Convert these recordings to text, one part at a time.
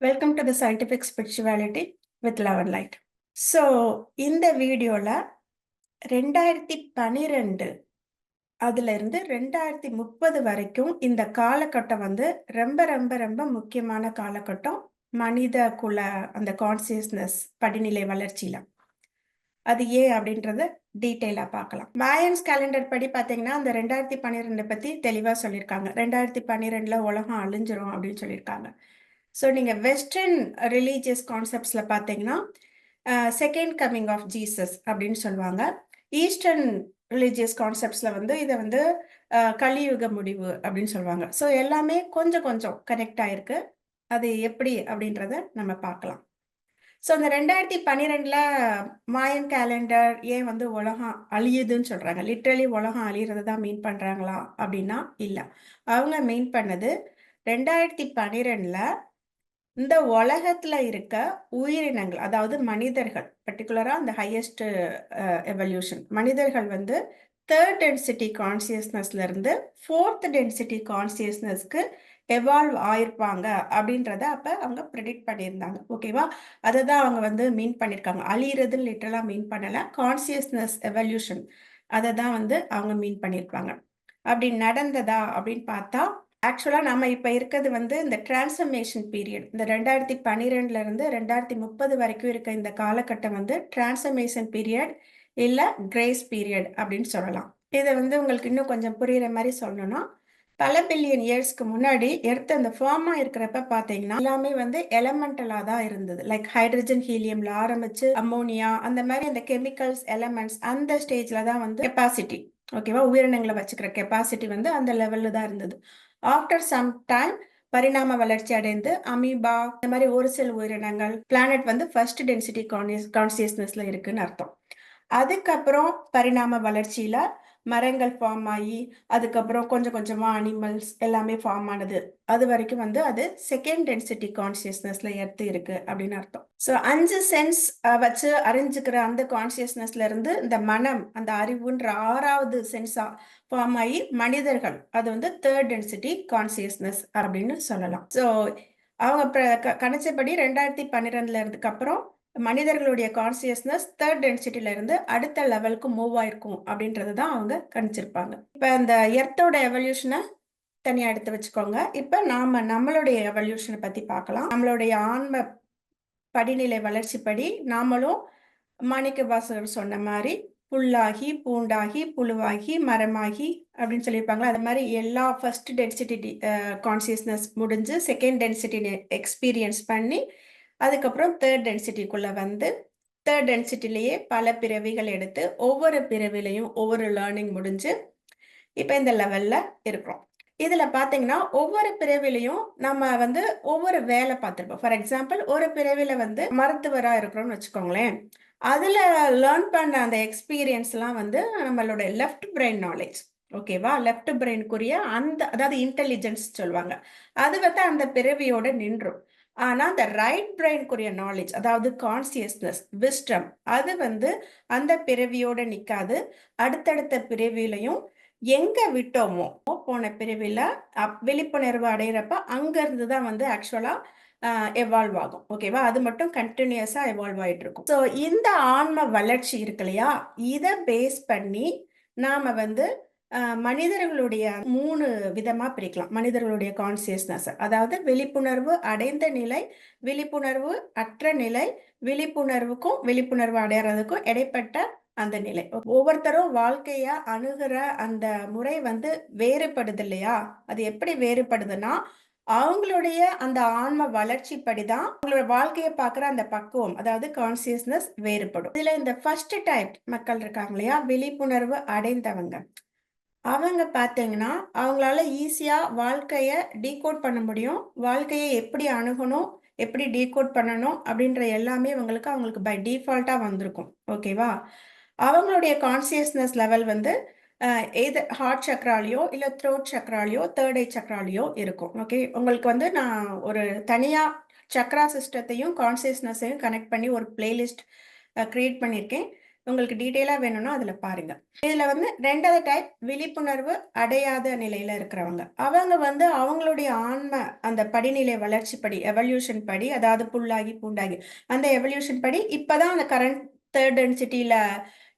Welcome to the scientific spirituality with love and light so இந்த வீடியோவில் ரெண்டாயிரத்தி பனிரெண்டு அதுலேருந்து ரெண்டாயிரத்தி முப்பது வரைக்கும் இந்த காலகட்டம் வந்து ரொம்ப ரொம்ப ரொம்ப முக்கியமான காலகட்டம் மனித குல அந்த கான்சியஸ்னஸ் படிநிலை வளர்ச்சியில். அது ஏன் அப்படின்றத டீட்டெயிலாக பார்க்கலாம். மாயன்ஸ் கேலண்டர் படி பார்த்தீங்கன்னா அந்த ரெண்டாயிரத்தி பன்னிரெண்டை பற்றி தெளிவாக சொல்லியிருக்காங்க. ரெண்டாயிரத்தி பன்னிரெண்டில் உலகம் அழிஞ்சிரும் அப்படின்னு சொல்லியிருக்காங்க. ஸோ நீங்கள் வெஸ்டர்ன் ரிலீஜியஸ் கான்செப்ட்ஸில் பார்த்தீங்கன்னா செகண்ட் கம்மிங் ஆஃப் ஜீசஸ் அப்படின்னு சொல்லுவாங்க. ஈஸ்டர்ன் ரிலீஜியஸ் கான்செப்ட்ஸில் வந்து இதை வந்து கலியுக முடிவு அப்படின்னு சொல்லுவாங்க. ஸோ எல்லாமே கொஞ்சம் கொஞ்சம் கனெக்ட் ஆகிருக்கு அது எப்படி அப்படின்றத நம்ம பார்க்கலாம். ஸோ இந்த ரெண்டாயிரத்தி பன்னிரெண்டில் மாயன் கேலண்டர் ஏன் வந்து உலகம் அழியுதுன்னு சொல்கிறாங்க லிட்ரலி உலகம் அழியிறது தான் மீன் பண்ணுறாங்களா அப்படின்னா இல்லை. அவங்க மீன் பண்ணது ரெண்டாயிரத்தி பன்னிரெண்டில் இந்த உலகத்துல இருக்க உயிரினங்கள் அதாவது மனிதர்கள் பர்டிகுலரா அந்த ஹையஸ்ட் எவல்யூஷன் மனிதர்கள் வந்து தேர்ட் டென்சிட்டி கான்சியஸ்னஸ்ல இருந்து ஃபோர்த் டென்சிட்டி கான்சியஸ்னஸ்க்கு எவால்வ் ஆயிருப்பாங்க அப்படின்றத அப்ப அவங்க ப்ரெடிக்ட் பண்ணியிருந்தாங்க. ஓகேவா அதை தான் அவங்க வந்து மீன் பண்ணியிருக்காங்க. அழியிறது லிட்டரலாக மீன் பண்ணலை. கான்சியஸ்னஸ் எவல்யூஷன் அதை தான் வந்து அவங்க மீன் பண்ணியிருப்பாங்க. அப்படி நடந்ததா அப்படின்னு பார்த்தா ஆக்சுவலாக நம்ம இப்போ இருக்கிறது வந்து இந்த டிரான்ஸ்ஃபர்மேஷன் பீரியட் இந்த ரெண்டாயிரத்தி பன்னிரெண்டுல இருந்து ரெண்டாயிரத்தி முப்பது வரைக்கும் இருக்க இந்த காலகட்டம் வந்து டிரான்ஸ்ஃபர்மேஷன் பீரியட் இல்லை கிரேஸ் பீரியட் அப்படின்னு சொல்லலாம். இதை வந்து உங்களுக்கு இன்னும் கொஞ்சம் புரியுற மாதிரி சொல்லணும்னா பல பில்லியன் இயர்ஸ்க்கு முன்னாடி எடுத்த அந்த ஃபார்மா இருக்கிறப்ப பார்த்தீங்கன்னா எல்லாமே வந்து எலமெண்டலாக தான் இருந்தது. லைக் ஹைட்ரஜன் ஹீலியம்ல ஆரம்பிச்சு அம்மோனியா அந்த மாதிரி அந்த கெமிக்கல்ஸ் எலமெண்ட்ஸ் அந்த ஸ்டேஜ்ல தான் வந்து கெப்பாசிட்டி ஓகேவா உயிரினங்களை வச்சுக்கிற கெப்பாசிட்டி வந்து அந்த லெவல்ல தான் இருந்தது. ஆஃப்டர் சம் டைம் பரிணாம வளர்ச்சி அடைந்து அமீபா இந்த மாதிரி ஒரு சில உயிரினங்கள் பிளானட் வந்து ஃபர்ஸ்ட் டென்சிட்டி கான்சியஸ்னஸ்ல இருக்குன்னு அர்த்தம். அதுக்கப்புறம் பரிணாம வளர்ச்சியில மரங்கள் ஃபார்ம் ஆகி அதுக்கப்புறம் கொஞ்சம் கொஞ்சமாக அனிமல்ஸ் எல்லாமே ஃபார்ம் ஆனது. அது வரைக்கும் வந்து அது செகண்ட் டென்சிட்டி கான்சியஸ்னஸ்ல எடுத்து இருக்கு அப்படின்னு அர்த்தம். ஸோ அஞ்சு சென்ஸ் வச்சு அறிஞ்சுக்கிற அந்த கான்சியஸ்னஸ்ல இருந்து இந்த மனம் அந்த அறிவுன்ற ஆறாவது சென்ஸா ஃபார்ம் ஆகி மனிதர்கள் அது வந்து தேர்ட் டென்சிட்டி கான்சியஸ்னஸ் அப்படின்னு சொல்லலாம். ஸோ அவங்க கணிச்சபடி ரெண்டாயிரத்தி பன்னிரெண்டுல இருந்துக்கு அப்புறம் மனிதர்களுடைய கான்சியஸ்னஸ் தேர்ட் டென்சிட்டில இருந்து அடுத்த லெவலுக்கு மூவ் ஆயிருக்கும் அப்படின்றது தான் அவங்க கணிச்சிருப்பாங்க. இப்போ இந்த எர்த்தோட எவல்யூஷனை தனியாக எடுத்து வச்சுக்கோங்க. இப்போ நாம நம்மளுடைய எவல்யூஷனை பற்றி பார்க்கலாம். நம்மளுடைய ஆன்ம படிநிலை வளர்ச்சி படி நாமளும் மாணிக்க பாசகர் சொன்ன மாதிரி புல்லாகி பூண்டாகி புழுவாகி மரமாகி அப்படின்னு சொல்லியிருப்பாங்களா? அது மாதிரி எல்லா ஃபர்ஸ்ட் டென்சிட்டி கான்சியஸ்னஸ் முடிஞ்சு செகண்ட் டென்சிட்டி எக்ஸ்பீரியன்ஸ் பண்ணி அதுக்கப்புறம் தேர்ட் டென்சிட்டிக்குள்ளே வந்து தேர்ட் டென்சிட்டிலேயே பல பிறவிகள் எடுத்து ஒவ்வொரு பிறவிலையும் ஒவ்வொரு லேர்னிங் முடிஞ்சு இப்போ இந்த லெவலில் இருக்கிறோம். இதில் பார்த்தீங்கன்னா ஒவ்வொரு பிறவிலையும் நம்ம வந்து ஒவ்வொரு வேலை பார்த்துருப்போம். ஃபார் எக்ஸாம்பிள் ஒரு பிறவியில் வந்து மருத்துவராக இருக்கிறோம்னு வச்சுக்கோங்களேன். அதில் லேர்ன் பண்ண அந்த எக்ஸ்பீரியன்ஸ்லாம் வந்து நம்மளோட லெஃப்ட் பிரெயின் நாலேஜ் ஓகேவா லெஃப்ட் பிரெயினுக்குரிய அந்த அதாவது இன்டெலிஜென்ஸ் சொல்லுவாங்க. அது வந்து அந்த பிறவியோட நின்றும். ஆனால் அந்த ரைட் பிரெயின்குரிய நாலேஜ் அதாவது கான்சியஸ்னஸ் விஸ்டம் அது வந்து அந்த பிறவியோட நிற்காது அடுத்தடுத்த பிறவிலையும் எங்க விட்டோமோ போன பிறவில விழிப்புணர்வு அடையிறப்ப அங்கேருந்து தான் வந்து ஆக்சுவலாக எவால்வ் ஆகும். ஓகேவா அது மட்டும் கண்டினியூஸா எவால்வ் ஆகிட்டு இருக்கும். ஸோ இந்த ஆன்ம வளர்ச்சி இருக்கு இல்லையா? இதை பேஸ் பண்ணி நாம வந்து மனிதர்களுடைய மூணு விதமா பிரிக்கலாம். மனிதர்களுடைய கான்சியஸ்னஸ் அதாவது விழிப்புணர்வு அடைந்த நிலை விழிப்புணர்வு அற்ற நிலை விழிப்புணர்வுக்கும் விழிப்புணர்வு அடையறதுக்கும் இடைப்பட்ட அந்த நிலை. ஒவ்வொருத்தரும் வாழ்க்கைய அணுகிற அந்த முறை வந்து வேறுபடுது இல்லையா? அது எப்படி வேறுபடுதுன்னா அவங்களுடைய அந்த ஆன்ம வளர்ச்சி படிதான் அவங்களோட வாழ்க்கையை பார்க்குற அந்த பக்குவம் அதாவது கான்சியஸ்னஸ் வேறுபடும். இதுல இந்த ஃபர்ஸ்ட் டைப் மக்கள் இருக்காங்க இல்லையா? விழிப்புணர்வு அடைந்தவங்க. அவங்க பார்த்தீங்கன்னா அவங்களால ஈஸியாக வாழ்க்கையை டீகோட் பண்ண முடியும். வாழ்க்கையை எப்படி அணுகணும் எப்படி டீகோட் பண்ணணும் அப்படின்ற எல்லாமே இவங்களுக்கு அவங்களுக்கு பை டிஃபால்ட்டாக வந்திருக்கும். ஓகேவா அவங்களுடைய கான்சியஸ்னஸ் லெவல் வந்து எது ஹார்ட் சக்கராலேயோ இல்லை த்ரோட் சக்கராலேயோ தேர்ட் ஐ சக்கராலேயோ இருக்கும். ஓகே உங்களுக்கு வந்து நான் ஒரு தனியாக சக்ரா சிஸ்டத்தையும் கான்சியஸ்னஸையும் கனெக்ட் பண்ணி ஒரு பிளேலிஸ்ட் க்ரியேட் பண்ணியிருக்கேன் உங்களுக்கு டீட்டெயிலாக வேணும்னா அதில் பாருங்க. இதில் வந்து ரெண்டாவது டைப் விழிப்புணர்வு அடையாத நிலையில் இருக்கிறவங்க. அவங்க வந்து அவங்களுடைய ஆன்ம அந்த படிநிலை வளர்ச்சி படி எவல்யூஷன் படி அதாவது புல்லாகி பூண்டாகி அந்த எவல்யூஷன் படி இப்பதான் அந்த கரண்ட் தேர்ட் டென்சிட்டியில்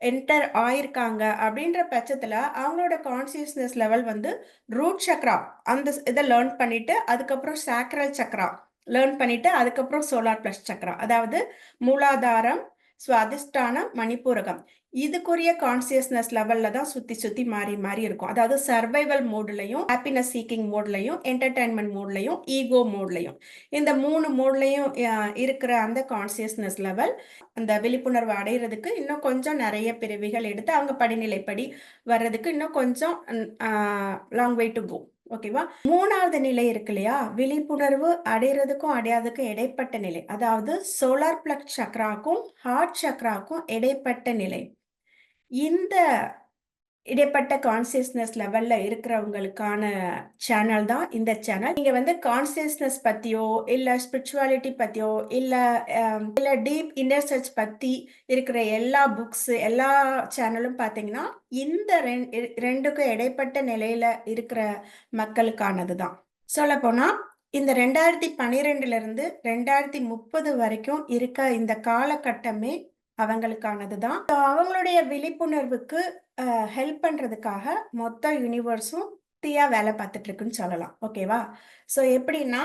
என்டர் ஆயிருக்காங்க அப்படின்ற பட்சத்தில் அவங்களோட கான்சியஸ்னஸ் லெவல் வந்து ரூட் சக்ரா அந்த இதை லேர்ன் பண்ணிட்டு அதுக்கப்புறம் சாக்ரல் சக்ரா லேர்ன் பண்ணிட்டு அதுக்கப்புறம் சோலார் பிளஸ் சக்ரா அதாவது மூலாதாரம் சுவாதிஷ்டானம் மணிப்பூரகம். இதுக்குரிய கான்சியஸ்னஸ் லெவல்ல தான் சுத்தி சுத்தி மாறி மாறி இருக்கும். அதாவது சர்வைவல் மோட்லையும் ஹாப்பினஸ் சீக்கிங் மோட்லையும் என்டர்டைன்மெண்ட் மோட்லையும் ஈகோ மோட்லையும் இந்த மூணு மோட்லையும் இருக்கிற அந்த கான்சியஸ்னஸ் லெவல் அந்த விழிப்புணர்வு அடைகிறதுக்கு இன்னும் கொஞ்சம் நிறைய பிரிவுகள் எடுத்து அவங்க படிநிலைப்படி வர்றதுக்கு இன்னும் கொஞ்சம் லாங் வே டு கோ ஓகேவா? மூணாவது நிலை இருக்கு இல்லையா? விழிப்புணர்வு அடையிறதுக்கும் அடையாததுக்கும் இடைப்பட்ட நிலை. அதாவது சோலார் பிளக் சக்ராக்கும் ஹார்ட் சக்ராக்கும் இடைப்பட்ட நிலை. இந்த இடைப்பட்ட கான்சியஸ்னஸ் லெவல்ல இருக்கிறவங்களுக்கான சேனல் தான் இந்த சேனல் நீங்க வந்து கான்சியஸ்னஸ் பத்தியோ இல்ல ஸ்பிரிச்சுவாலிட்டி பத்தியோ இல்ல இல்ல டீப் இன்னர் சர்ச் பத்தி இருக்கிற எல்லா புக்ஸ் எல்லா சேனலும் பாத்தீங்கன்னா இந்த ரெண்டுக்கும் இடைப்பட்ட நிலையில இருக்கிற மக்களுக்கானது தான். சொல்ல போனா இந்த ரெண்டாயிரத்தி பன்னிரெண்டுல இருந்து ரெண்டாயிரத்தி முப்பது வரைக்கும் இருக்க இந்த காலகட்டமே அவங்களுக்கானது தான் அவங்களுடைய விழிப்புணர்வுக்கு ஹெல்ப் பண்றதுக்காக மொத்த யூனிவர்ஸும் தீயா வேலை பார்த்துட்டு இருக்குன்னு சொல்லலாம் ஓகேவா ஸோ எப்படின்னா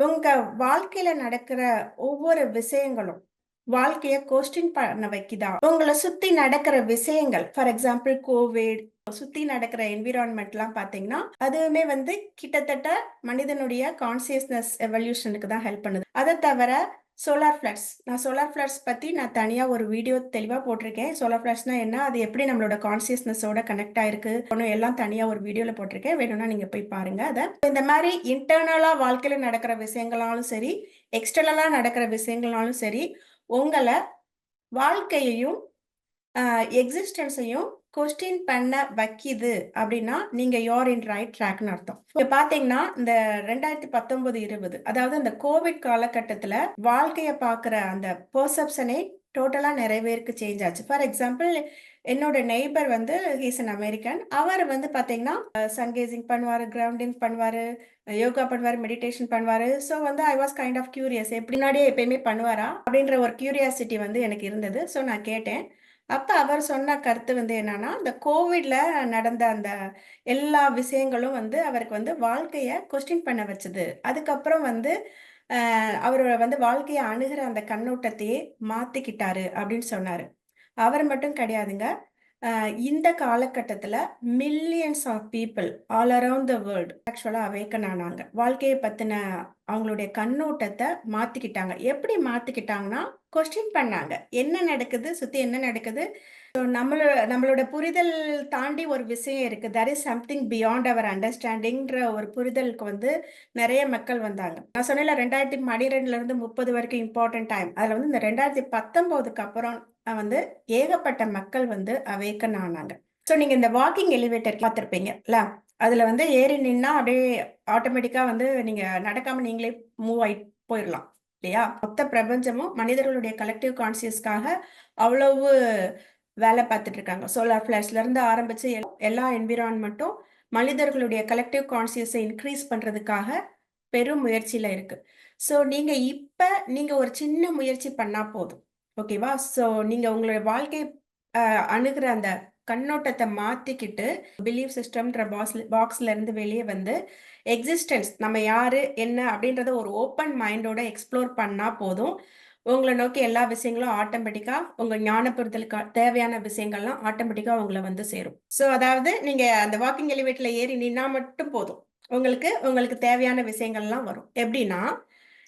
உங்க வாழ்க்கையில நடக்கிற ஒவ்வொரு விஷயங்களும் வாழ்க்கைய கொஸ்டின் பண்ண வைக்குதா உங்களை சுத்தி நடக்கிற விஷயங்கள் ஃபார் எக்ஸாம்பிள் கோவிட் சுத்தி நடக்கிற என்விரான்மெண்ட்லாம் பாத்தீங்கன்னா அதுவுமே வந்து கிட்டத்தட்ட மனிதனுடைய கான்சியஸ்னஸ் எவல்யூஷனுக்கு தான் ஹெல்ப் பண்ணுது. அதை தவிர சோலார் ஃப்ளட்ஸ் நான் சோலார் ஃப்ளட்ஸ் பற்றி நான் தனியாக ஒரு வீடியோ தெளிவாக போட்டிருக்கேன். சோலார் ஃப்ளட்ஸ்னால் என்ன? அது எப்படி நம்மளோட கான்சியஸ்னஸோட கனெக்ட் ஆயிருக்கு? ஒன்றும் எல்லாம் தனியாக ஒரு வீடியோவில் போட்டிருக்கேன். வேணும்னா நீங்கள் போய் பாருங்கள் அதை. இந்த மாதிரி இன்டர்னலாக வாழ்க்கையில் நடக்கிற விஷயங்களாலும் சரி எக்ஸ்டர்னலாக நடக்கிற விஷயங்களாலும் சரி உங்களை வாழ்க்கையையும் எக்ஸிஸ்டன்ஸையும் கொஸ்டின் பண்ண வைக்கிது அப்படின்னா நீங்க யோர் இன் ரைட் ட்ராக்னு அர்த்தம். இப்ப பாத்தீங்கன்னா இந்த ரெண்டாயிரத்தி பத்தொன்பது இருபது அதாவது இந்த கோவிட் காலகட்டத்துல வாழ்க்கைய பாக்குற அந்த பெர்செப்ஷனே டோட்டலா நிறைவேற்கு சேஞ்ச் ஆச்சு. ஃபார் எக்ஸாம்பிள் என்னோட நெய்பர் வந்து ஹீஸ் அன் அமெரிக்கன் அவர் வந்து பாத்தீங்கன்னா சன்கேசிங் பண்ணுவார் கிரவுண்டிங் பண்ணுவாரு யோகா பண்ணுவார் மெடிடேஷன் பண்ணுவார். ஸோ வந்து I was kind of curious எப்படி முன்னாடியே எப்பயுமே பண்ணுவாரா அப்படின்ற ஒரு கியூரியாசிட்டி வந்து எனக்கு இருந்தது. ஸோ நான் கேட்டேன். அப்ப அவர் சொன்ன கருத்து வந்து என்னன்னா, இந்த கோவிட்ல நடந்த அந்த எல்லா விஷயங்களும் வந்து அவருக்கு வந்து வாழ்க்கைய கொஸ்டின் பண்ண வச்சது. அதுக்கப்புறம் வந்து அவரோட வந்து வாழ்க்கைய அணுகிற அந்த கண்ணோட்டத்தையே மாத்திக்கிட்டாரு அப்படின்னு சொன்னாரு. அவர் மட்டும் கிடையாதுங்க. இந்த காலகட்டத்துல millions of people all around the world actually awaken ஆனாங்க. வாழ்க்கையை பத்தின அவங்களுடைய கண்ணோட்டத்தை மாத்திக்கிட்டாங்க. எப்படி மாத்திக்கிட்டாங்கன்னா, கொஸ்டின் பண்ணாங்க. என்ன நடக்குது? சுத்தி என்ன நடக்குது? ஸோ நம்மளோட புரிதல் தாண்டி ஒரு விஷயம் இருக்கு. There is something beyond our அண்டர்ஸ்டாண்டிங்ன்ற ஒரு புரிதலுக்கு வந்து நிறைய மக்கள் வந்தாங்க. நான் சொன்னேன்ல 2012ல இருந்து 30 வரைக்கும் இம்பார்ட்டன்ட் டைம். அதுல வந்து இந்த 2019க்கு அப்புறம் வந்து ஏகப்பட்ட மக்கள் வந்து அவேக்கன் ஆனாங்க. ஸோ நீங்க இந்த வாக்கிங் எலிவேட்டர் பார்த்துருப்பீங்கல்ல அதுல வந்து ஏறி நின்னா அப்படியே ஆட்டோமேட்டிக்கா வந்து நீங்க நடக்காம நீங்களே மூவ் ஆயி போயிடலாம் இல்லையா? மொத்த பிரபஞ்சமும் மனிதர்களுடைய கலெக்டிவ் கான்சியஸ்க்காக அவ்வளவு வேலை பார்த்துட்டு இருக்காங்க. சோலார் பிளாஷ்ல இருந்து ஆரம்பிச்சு எல்லா என்விரான்மெண்ட்டும் மனிதர்களுடைய கலெக்டிவ் கான்சியஸை இன்க்ரீஸ் பண்றதுக்காக பெரும் முயற்சியில இருக்கு. ஸோ நீங்க இப்ப நீங்க ஒரு சின்ன முயற்சி பண்ணா போதும். ஓகேவா? ஸோ நீங்க உங்களுடைய வாழ்க்கை அணுகிற அந்த கண்ணோட்டத்தை மாத்திக்கிட்டு பிலீவ் சிஸ்டம்ன்ற பாஸ் பாக்ஸ்ல இருந்து வெளியே வந்து எக்ஸிஸ்டன்ஸ் நம்ம யாரு என்ன அப்படின்றத ஒரு ஓப்பன் மைண்டோட எக்ஸ்ப்ளோர் பண்ணா போதும். உங்களை நோக்கி எல்லா விஷயங்களும் ஆட்டோமேட்டிக்கா உங்க ஞான தேவையான விஷயங்கள்லாம் ஆட்டோமேட்டிக்கா உங்களை வந்து சேரும். ஸோ அதாவது நீங்க அந்த வாக்கிங் எலிவேட்டில் ஏறி நின்னா மட்டும் போதும். உங்களுக்கு உங்களுக்கு தேவையான விஷயங்கள்லாம் வரும். எப்படின்னா,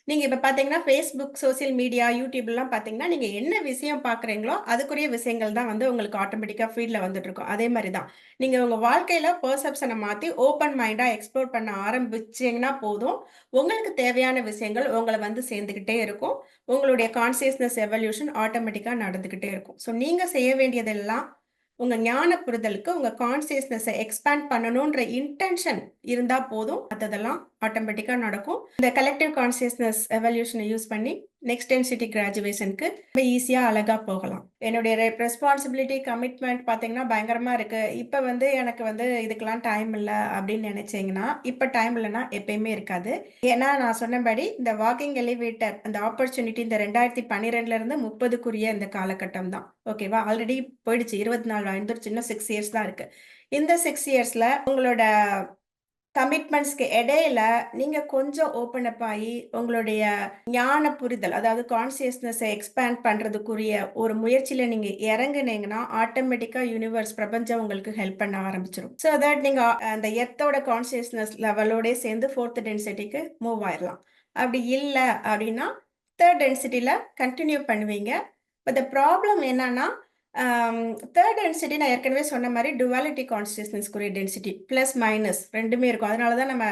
நீங்க இப்ப பார்த்தீங்கன்னா, ஃபேஸ்புக் சோசியல் மீடியா, யூடியூப்லாம் பார்த்தீங்கன்னா, நீங்க என்ன விஷயம் பார்க்குறீங்களோ, அதுக்குரிய விஷயங்கள் தான் வந்து உங்களுக்கு ஆட்டோமேட்டிக்கா ஃபீல்டில் வந்துட்டு இருக்கும். அதே மாதிரி தான். நீங்க உங்க வாழ்க்கையில பெர்செப்ஷன மாத்தி ஓப்பன் மைண்டா எக்ஸ்ப்ளோர் பண்ண ஆரம்பிச்சீங்கன்னா போதும். உங்களுக்கு தேவையான விஷயங்கள் உங்களை வந்து சேர்ந்துகிட்டே இருக்கும். உங்களுடைய கான்சியஸ்னஸ் எவல்யூஷன் ஆட்டோமேட்டிக்கா நடந்துகிட்டே இருக்கும். ஸோ நீங்க செய்ய வேண்டியதெல்லாம் உங்கள் ஞான புரிதலுக்கு உங்கள் கான்சியஸ்னஸை எக்ஸ்பேண்ட் பண்ணணுன்ற இன்டென்ஷன் இருந்தால் போதும். மற்றதெல்லாம் ஆட்டோமேட்டிக்காக நடக்கும். இந்த கலெக்டிவ் கான்சியஸ்னஸ் எவல்யூஷனை யூஸ் பண்ணி நெக்ஸ்ட் டென்சிட்டி கிராஜுவேஷனுக்கு ரொம்ப ஈஸியாக அழகாக போகலாம். என்னுடைய ரெஸ்பான்சிபிலிட்டி கமிட்மெண்ட் பார்த்தீங்கன்னா பயங்கரமாக இருக்குது இப்போ வந்து எனக்கு வந்து இதுக்கெல்லாம் டைம் இல்லை அப்படின்னு நினைச்சீங்கன்னா இப்போ டைம் இல்லைன்னா எப்பயுமே இருக்காது. ஏன்னா நான் சொன்னபடி இந்த வாக்கிங் எலிவேட்டர் அந்த ஆப்பர்ச்சுனிட்டி இந்த ரெண்டாயிரத்தி பன்னிரெண்டுல இருந்து முப்பதுக்குரிய இந்த காலகட்டம் தான். ஓகேவா ஆல்ரெடி போயிடுச்சு. இருபத்தி நாலு வந்துருச்சு இன்னும் சிக்ஸ் இயர்ஸ் தான் இருக்கு. இந்த சிக்ஸ் இயர்ஸ்ல உங்களோட கமிட்மெண்ட்ஸ்க்கு இடையில நீங்க கொஞ்சம் ஓப்பன் அப் ஆகி உங்களுடைய ஞான புரிதல் அதாவது கான்சியஸ்னஸை எக்ஸ்பேண்ட் பண்றதுக்குரிய ஒரு முயற்சியில நீங்க இறங்குனீங்கன்னா ஆட்டோமேட்டிக்கா யூனிவர்ஸ் பிரபஞ்சம் உங்களுக்கு ஹெல்ப் பண்ண ஆரம்பிச்சிடும் ஸோ தட் நீங்க அந்த எர்த்தோட கான்சியஸ்னஸ் லெவலோட சேர்ந்து ஃபோர்த் டென்சிட்டிக்கு மூவ் ஆயிடலாம் அப்படி இல்லை அப்படின்னா தேர்ட் டென்சிட்டியில கண்டினியூ பண்ணுவீங்க. பட் த ப்ராப்ளம் என்னன்னா தேர்ட் டென்சிட்டி நான் ஏற்கனவே சொன்ன மாதிரி டுவாலிட்டி கான்சியஸ்னஸ்க்குரிய டென்சிட்டி ப்ளஸ் மைனஸ் ரெண்டுமே இருக்கும். அதனால தான் நம்ம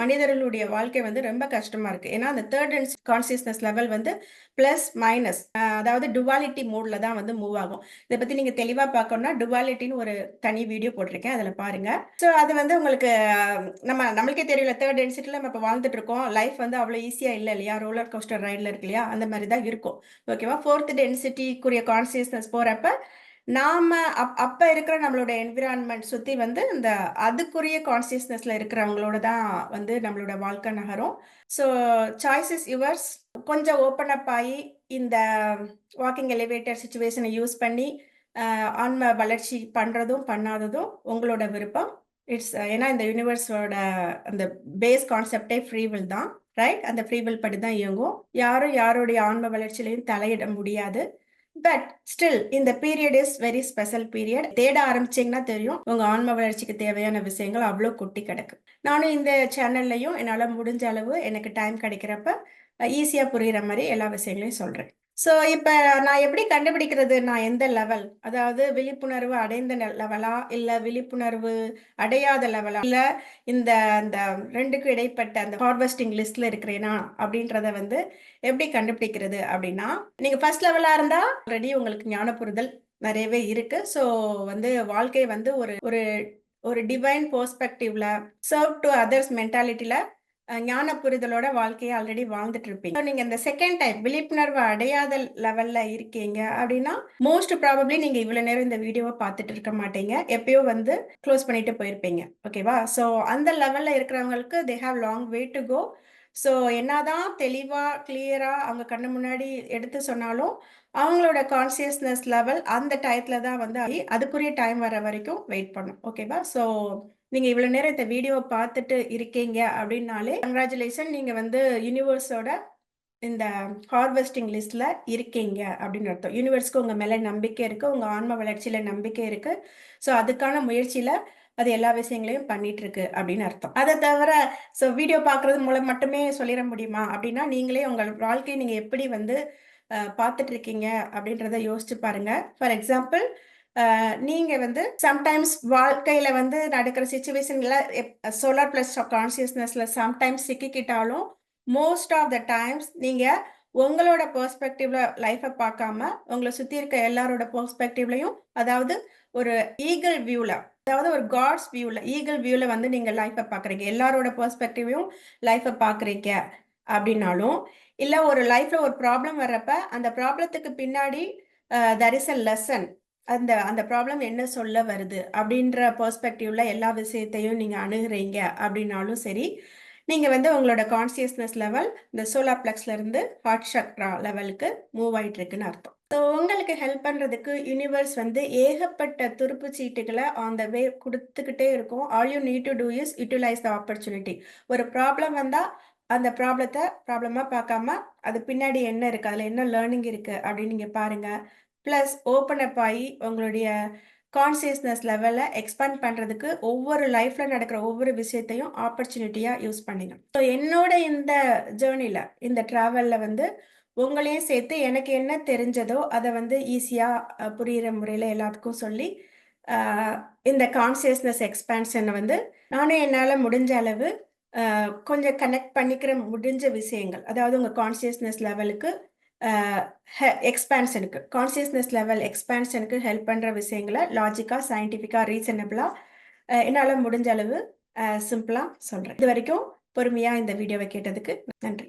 மனிதர்களுடைய வாழ்க்கை வந்து ரொம்ப கஷ்டமா இருக்கு. ஏன்னா அந்த தேர்ட் டென்சி கான்சியஸ்னஸ் லெவல் வந்து ப்ளஸ் மைனஸ் அதாவது டுவாலிட்டி மோட்ல தான் வந்து மூவ் ஆகும். இதை பத்தி நீங்க தெளிவா பார்க்கணும்னா டுவாலிட்டின்னு ஒரு தனி வீடியோ போட்டிருக்கேன். அதில் பாருங்க. ஸோ அது வந்து உங்களுக்கு நம்ம நம்மளுக்கே தெரியல தேர்ட் டென்சிட்டியில் நம்ம இப்போ வாழ்ந்துட்டு இருக்கோம். லைஃப் வந்து அவ்வளோ ஈஸியாக இல்லை இல்லையா? ரோலர் கோஸ்டர் ரைடில் இருக்கு இல்லையா? அந்த மாதிரி தான் இருக்கும் ஓகேவா ஃபோர்த் டென்சிட்டிக்குரிய கான்சியஸ்னஸ் போகிறப்ப நாம அப் அப்ப இருக்கிற நம்மளோட என்விரான்மெண்ட் சுத்தி வந்து இந்த அதுக்குரிய கான்சியஸ்னஸ்ல இருக்கிறவங்களோட தான் வந்து நம்மளோட வாழ்க்கை நகரும். ஸோ சாய்ஸஸ் யுவர்ஸ் கொஞ்சம் ஓப்பன் அப் ஆகி இந்த வாக்கிங் எலிவேட்டர் சுச்சுவேஷனை யூஸ் பண்ணி ஆன்ம வளர்ச்சி பண்றதும் பண்ணாததும் உங்களோட விருப்பம். இட்ஸ் ஏன்னா இந்த யூனிவர்ஸோட அந்த பேஸ் கான்செப்டே ஃப்ரீவில் தான். ரைட் அந்த ஃப்ரீவில் படி தான் இயங்கும். யாரும் யாருடைய ஆன்ம வளர்ச்சியிலையும் தலையிட முடியாது. பட் ஸ்டில் இந்த period is very special period தேட ஆரம்பிச்சீங்கன்னா தெரியும். உங்க ஆன்ம வளர்ச்சிக்கு தேவையான விஷயங்கள் அவ்வளோ கொட்டி கிடக்கு. நானும் இந்த சேனல்லையும் என்னால் முடிஞ்ச அளவு எனக்கு டைம் கிடைக்கிறப்ப ஈஸியாக புரிகிற மாதிரி எல்லா விஷயங்களையும் சொல்கிறேன் ஸோ இப்போ நான் எப்படி கண்டுபிடிக்கிறது? நான் எந்த லெவல் அதாவது விழிப்புணர்வு அடைந்த லெவலா இல்லை விழிப்புணர்வு அடையாத லெவலா இல்லை இந்த அந்த ரெண்டுக்கும் இடைப்பட்ட அந்த ஹார்வெஸ்டிங் லிஸ்ட்ல இருக்கிறேனா? அப்படின்றத வந்து எப்படி கண்டுபிடிக்கிறது அப்படின்னா நீங்க ஃபர்ஸ்ட் லெவலா இருந்தா ஆல்ரெடி உங்களுக்கு ஞான புரிதல் நிறையவே இருக்கு. ஸோ வந்து வாழ்க்கை வந்து ஒரு ஒரு ஒரு டிவைன் பெர்ஸ்பெக்டிவ்ல சர்வ் டு அதர்ஸ் மென்டாலிட்டியில ஞான புரிதலோட வாழ்க்கையை ஆல்ரெடி வாழ்ந்துட்டு இருப்பீங்க நீங்க இந்த செகண்ட் டைம் விழிப்புணர்வு அடையாத லெவல்ல இருக்கீங்க அப்படின்னா மோஸ்ட் ப்ராபப்ளி நீங்க இவ்வளவு நேரம் இந்த வீடியோவை பார்த்துட்டு இருக்க மாட்டீங்க. எப்பயோ வந்து க்ளோஸ் பண்ணிட்டு போயிருப்பீங்க. ஓகேவா ஸோ அந்த லெவல்ல இருக்கிறவங்களுக்கு they have long way to go so என்னதான் தெளிவா கிளியரா அவங்க கண்ணு முன்னாடி எடுத்து சொன்னாலும் அவங்களோட கான்சியஸ்னஸ் லெவல் அந்த டயத்துல தான் வந்து அதுக்குரிய டைம் வர வரைக்கும் வெயிட் பண்ணும். ஓகேவா ஸோ நீங்க இவ்வளவு நேரம் இந்த வீடியோ பார்த்துட்டு இருக்கீங்க அப்படின்னாலே கங்க்ராச்சுலேஷன் நீங்க வந்து யூனிவர்ஸோட இந்த ஹார்வெஸ்டிங் லிஸ்ட்ல இருக்கீங்க அப்படின்னு அர்த்தம். யூனிவர்ஸ்க்கு உங்க மேல நம்பிக்கை இருக்கு உங்க ஆன்ம வளர்ச்சியில நம்பிக்கை இருக்கு. ஸோ அதுக்கான முயற்சியில அது எல்லா விஷயங்களையும் பண்ணிட்டு இருக்கு அப்படின்னு அர்த்தம். அதை தவிர ஸோ வீடியோ பார்க்கறது மூலம் மட்டுமே சொல்லிட முடியுமா அப்படின்னா நீங்களே உங்கள் வாழ்க்கையை நீங்க எப்படி வந்து பார்த்துட்டு இருக்கீங்க அப்படின்றத யோசிச்சு பாருங்க. ஃபார் எக்ஸாம்பிள் நீங்க வந்து சம்டைம்ஸ் வாழ்க்கையில வந்து நடக்கிற சுச்சுவேஷன்ல சோலார் பிளஸ் கான்சியஸ்னஸ்ல சம்டைம்ஸ் சிக்கிக்கிட்டாலும் மோஸ்ட் ஆஃப் த டைம்ஸ் நீங்க உங்களோட பெர்ஸ்பெக்டிவ்ல லைஃபை பார்க்காம உங்களை சுத்தி இருக்க எல்லாரோட பெர்ஸ்பெக்டிவ்லையும் அதாவது ஒரு ஈகிள் வியூல அதாவது ஒரு காட்ஸ் வியூல ஈகிள் வியூல வந்து நீங்க லைஃபை பாக்குறீங்க எல்லாரோட பெர்ஸ்பெக்டிவையும் லைஃபை பாக்குறீங்க அப்படின்னாலும் இல்ல ஒரு லைஃப்ல ஒரு ப்ராப்ளம் வர்றப்ப அந்த ப்ராப்ளத்துக்கு பின்னாடி தர் இஸ் அ லெசன் அந்த அந்த ப்ராப்ளம் என்ன சொல்ல வருது? அப்படின்ற பெர்ஸ்பெக்டிவ்ல எல்லா விஷயத்தையும் நீங்க அணுகுறீங்க அப்படின்னாலும் சரி நீங்க வந்து உங்களோட கான்சியஸ்னஸ் லெவல் இந்த சோலார் பிளக்ஸ்ல இருந்து ஹார்ட் சக்ரா லெவலுக்கு மூவ் ஆயிட்டு இருக்குன்னு அர்த்தம். ஸோ உங்களுக்கு ஹெல்ப் பண்ணுறதுக்கு யூனிவர்ஸ் வந்து ஏகப்பட்ட துருப்பு சீட்டுகளை ஆன் த வே கொடுத்துக்கிட்டே இருக்கும். All you need to do is utilize the opportunity ஒரு ப்ராப்ளம் வந்தால் அந்த ப்ராப்ளத்தை ப்ராப்ளமாக பார்க்காம அது பின்னாடி என்ன இருக்குது அதில் என்ன லேர்னிங் இருக்குது அப்படின்னு நீங்கள் பாருங்கள் ப்ளஸ் ஓப்பன் அப் ஆகி உங்களுடைய கான்சியஸ்னஸ் லெவலை எக்ஸ்பேண்ட் பண்ணுறதுக்கு ஒவ்வொரு லைஃப்பில் நடக்கிற ஒவ்வொரு விஷயத்தையும் ஆப்பர்ச்சுனிட்டியாக யூஸ் பண்ணிங்க. ஸோ என்னோட இந்த ஜேர்னியில் இந்த ட்ராவலில் வந்து உங்களையும் சேர்த்து எனக்கு என்ன தெரிஞ்சதோ அதை வந்து ஈஸியாக புரிகிற முறையில் எல்லாத்துக்கும் சொல்லி இந்த கான்சியஸ்னஸ் எக்ஸ்பேன்ஷனை வந்து நானும் என்னால் முடிஞ்ச அளவு கொஞ்சம் கனெக்ட் பண்ணிக்கிற முடிஞ்ச விஷயங்கள் அதாவது உங்கள் கான்சியஸ்னஸ் லெவலுக்கு எக்ஸ்பேன்ஷனுக்கு கான்சியஸ்னஸ் லெவல் எக்ஸ்பேன்ஷனுக்கு ஹெல்ப் பண்ணுற விஷயங்களை லாஜிக்காக சயின்டிஃபிக்காக ரீசனபிளாக என்னால் முடிஞ்ச அளவு சிம்பிளாக சொல்கிறேன் இது வரைக்கும் பொறுமையாக இந்த வீடியோவை கேட்டதுக்கு நன்றி.